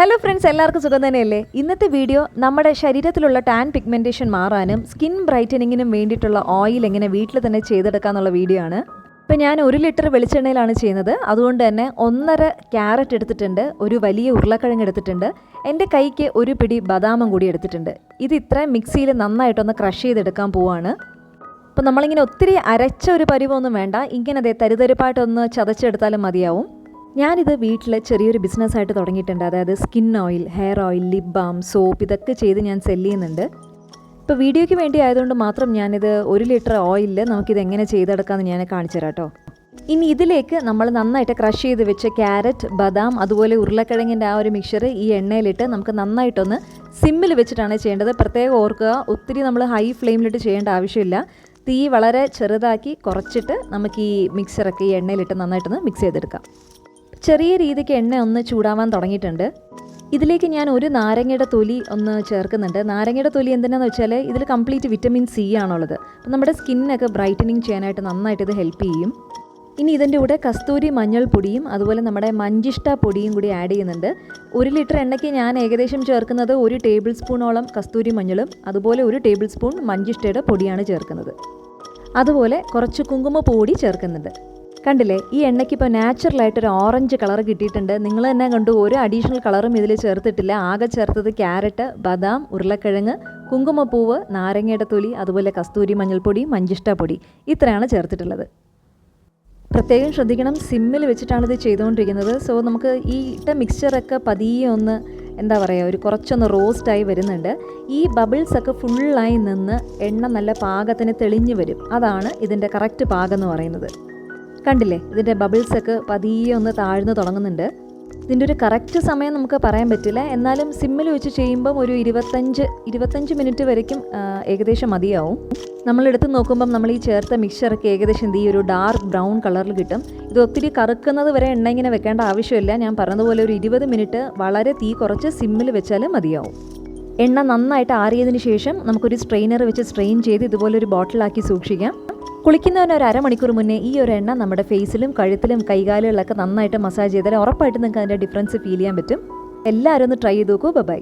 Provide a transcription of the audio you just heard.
Hello friends എല്ലാവർക്കും സുഖം തന്നെയല്ലേ? ഇന്നത്തെ വീഡിയോ നമ്മുടെ ശരീരത്തിലുള്ള ടാൻ പിഗ്മെന്റേഷൻ മാറാനും സ്കിൻ ബ്രൈറ്റനിങ്ങിനും വേണ്ടിയിട്ടുള്ള ഓയിൽ എങ്ങനെ വീട്ടിൽ തന്നെ ചെയ്തെടുക്കാന്നുള്ള വീഡിയോ ആണ്. ഇപ്പം ഞാൻ ഒരു ലിറ്റർ വെളിച്ചെണ്ണയിലാണ് ചെയ്യുന്നത്. അതുകൊണ്ട് തന്നെ ഒന്നര ക്യാരറ്റ് എടുത്തിട്ടുണ്ട് ഒരു വലിയ ഉരുളക്കിഴങ്ങ് എടുത്തിട്ടുണ്ട് എന്റെ കൈക്ക് ഒരു പിടി ബദാമും കൂടി എടുത്തിട്ടുണ്ട്. ഇത് ഇത്രയും മിക്സിയിൽ നന്നായിട്ടൊന്ന് ക്രഷ് ചെയ്തെടുക്കാൻ പോവാണ്. അപ്പോൾ നമ്മളിങ്ങനെ ഒത്തിരി അരച്ച ഒരു പരിവൊന്നും വേണ്ട ഇങ്ങനെ അതേ തരിതരിപ്പായിട്ടൊന്ന് ചതച്ചെടുത്താലും മതിയാവും. ഞാനിത് വീട്ടിൽ ചെറിയൊരു ബിസിനസ്സായിട്ട് തുടങ്ങിയിട്ടുണ്ട്. അതായത് skin oil hair oil lip balm soap ഇതൊക്കെ ചെയ്ത് ഞാൻ സെല്ല് ചെയ്യുന്നുണ്ട്. ഇപ്പോൾ വീഡിയോയ്ക്ക് വേണ്ടി ആയതുകൊണ്ട് മാത്രം ഞാനിത് ഒരു ലിറ്റർ ഓയിലിൽ നമുക്കിത് എങ്ങനെ ചെയ്തെടുക്കാമെന്ന് ഞാൻ കാണിച്ചു തരാം കേട്ടോ. ഇനി ഇതിലേക്ക് നമ്മൾ നന്നായിട്ട് ക്രഷ് ചെയ്ത് വെച്ച ക്യാരറ്റ് ബദാം അതുപോലെ ഉരുളക്കിഴങ്ങിന്റെ ആ ഒരു മിക്സ്ചർ ഈ എണ്ണയിലിട്ട് നമുക്ക് നന്നായിട്ടൊന്ന് സിമ്മിൽ വെച്ചിട്ടാണ് ചെയ്യേണ്ടത്. പ്രത്യേകം ഓർക്കുക ഒത്തിരി നമ്മൾ ഹൈ ഫ്ലെയിമിലിട്ട് ചെയ്യേണ്ട ആവശ്യമില്ല. തീ വളരെ ചെറുതാക്കി കുറച്ചിട്ട് നമുക്ക് ഈ മിക്സറൊക്കെ ഈ എണ്ണയിലിട്ട് നന്നായിട്ടൊന്ന് മിക്സ് ചെയ്തെടുക്കാം. ചെറിയ രീതിക്ക് എണ്ണ ഒന്ന് ചൂടാവാൻ തുടങ്ങിയിട്ടുണ്ട്. ഇതിലേക്ക് ഞാൻ ഒരു നാരങ്ങയുടെ തൊലി ഒന്ന് ചേർക്കുന്നുണ്ട്. നാരങ്ങയുടെ തൊലി എന്തിനാന്ന് വെച്ചാൽ ഇതിൽ കംപ്ലീറ്റ് വിറ്റമിൻ സി ആണുള്ളത്. അപ്പം നമ്മുടെ സ്കിന്നൊക്കെ ബ്രൈറ്റനിങ് ചെയ്യാനായിട്ട് നന്നായിട്ട് ഇത് ഹെൽപ്പ് ചെയ്യും. ഇനി ഇതിന്റെ കൂടെ കസ്തൂരി മഞ്ഞൾ പൊടിയും അതുപോലെ നമ്മുടെ മഞ്ചിഷ്ട പൊടിയും കൂടി ആഡ് ചെയ്യുന്നുണ്ട്. ഒരു ലിറ്റർ എണ്ണയ്ക്ക് ഞാൻ ഏകദേശം ചേർക്കുന്നത് ഒരു ടേബിൾ സ്പൂണോളം കസ്തൂരി മഞ്ഞളും അതുപോലെ ഒരു ടേബിൾ സ്പൂൺ മഞ്ചിഷ്ടയുടെ പൊടിയാണ് ചേർക്കുന്നത്. അതുപോലെ കുറച്ച് കുങ്കുമ പൊടി ചേർക്കുന്നുണ്ട്. കണ്ടില്ലേ ഈ എണ്ണയ്ക്ക് ഇപ്പോൾ നാച്ചുറലായിട്ടൊരു ഓറഞ്ച് കളർ കിട്ടിയിട്ടുണ്ട്. നിങ്ങൾ തന്നെ കണ്ടു ഒരു അഡീഷണൽ കളറും ഇതിൽ ചേർത്തിട്ടില്ല. ആകെ ചേർത്തത് ക്യാരറ്റ് ബദാം ഉരുളക്കിഴങ്ങ് കുങ്കുമപ്പൂവ് നാരങ്ങയുടെ തൊലി അതുപോലെ കസ്തൂരി മഞ്ഞൾപ്പൊടി മഞ്ചിഷ്ട പൊടി. ഇത്രയാണ് ചേർത്തിട്ടുള്ളത്. പ്രത്യേകം ശ്രദ്ധിക്കണം സിമ്മിൽ വെച്ചിട്ടാണ് ഇത് ചെയ്തുകൊണ്ടിരിക്കുന്നത്. സോ നമുക്ക് ഈ ഇട്ട മിക്സ്ചറൊക്കെ പതിയെ ഒന്ന് എന്താ പറയുക ഒരു കുറച്ചൊന്ന് റോസ്റ്റായി വരുന്നുണ്ട്. ഈ ബബിൾസ് ഒക്കെ ഫുള്ളായി നിന്ന് എണ്ണ നല്ല പാകത്തിന് തെളിഞ്ഞു വരും. അതാണ് ഇതിന്റെ കറക്റ്റ് പാകം എന്ന് പറയുന്നത്. കണ്ടില്ലേ? ഇതിന്റെ ബബിൾസ് ഒക്കെ പതിയെ ഒന്ന് താഴ്ന്നു തുടങ്ങുന്നുണ്ട്. ഇതിന്റെ ഒരു കറക്റ്റ് സമയം നമുക്ക് പറയാൻ പറ്റില്ല. എന്നാലും സിമ്മിൽ വെച്ച് ചെയ്യുമ്പം ഒരു ഇരുപത്തഞ്ച് ഇരുപത്തഞ്ച് മിനിറ്റ് വരയ്ക്കും ഏകദേശം മതിയാവും. നമ്മളെടുത്ത് നോക്കുമ്പം നമ്മൾ ഈ ചേർത്ത മിക്സറൊക്കെ ഏകദേശം എന്ത് ഈ ഒരു ഡാർക്ക് ബ്രൗൺ കളറിൽ കിട്ടും. ഇത് ഒത്തിരി കറുക്കുന്നത് വരെ എണ്ണ ഇങ്ങനെ വെക്കേണ്ട ആവശ്യമില്ല. ഞാൻ പറഞ്ഞതുപോലെ ഒരു ഇരുപത് മിനിറ്റ് വളരെ തീ കുറച്ച് സിമ്മിൽ വെച്ചാൽ മതിയാവും. എണ്ണ നന്നായിട്ട് ആറിയതിന് ശേഷം നമുക്കൊരു സ്ട്രെയിനർ വെച്ച് സ്ട്രെയിൻ ചെയ്ത് ഇതുപോലെ ഒരു ബോട്ടിലാക്കി സൂക്ഷിക്കാം. കുളിക്കുന്നതിന് ഒരു അരമണിക്കൂർ മുന്നേ ഈ ഒരു എണ്ണ നമ്മുടെ ഫേസിലും കഴുത്തിലും കൈകാലുകളിലൊക്കെ നന്നായിട്ട് മസാജ് ചെയ്താൽ ഉറപ്പായിട്ട് നിങ്ങൾക്ക് അതിന്റെ ഡിഫറൻസ് ഫീൽ ചെയ്യാൻ പറ്റും. എല്ലാവരും ഒന്ന് ട്രൈ ചെയ്ത് നോക്കൂ. ബൈ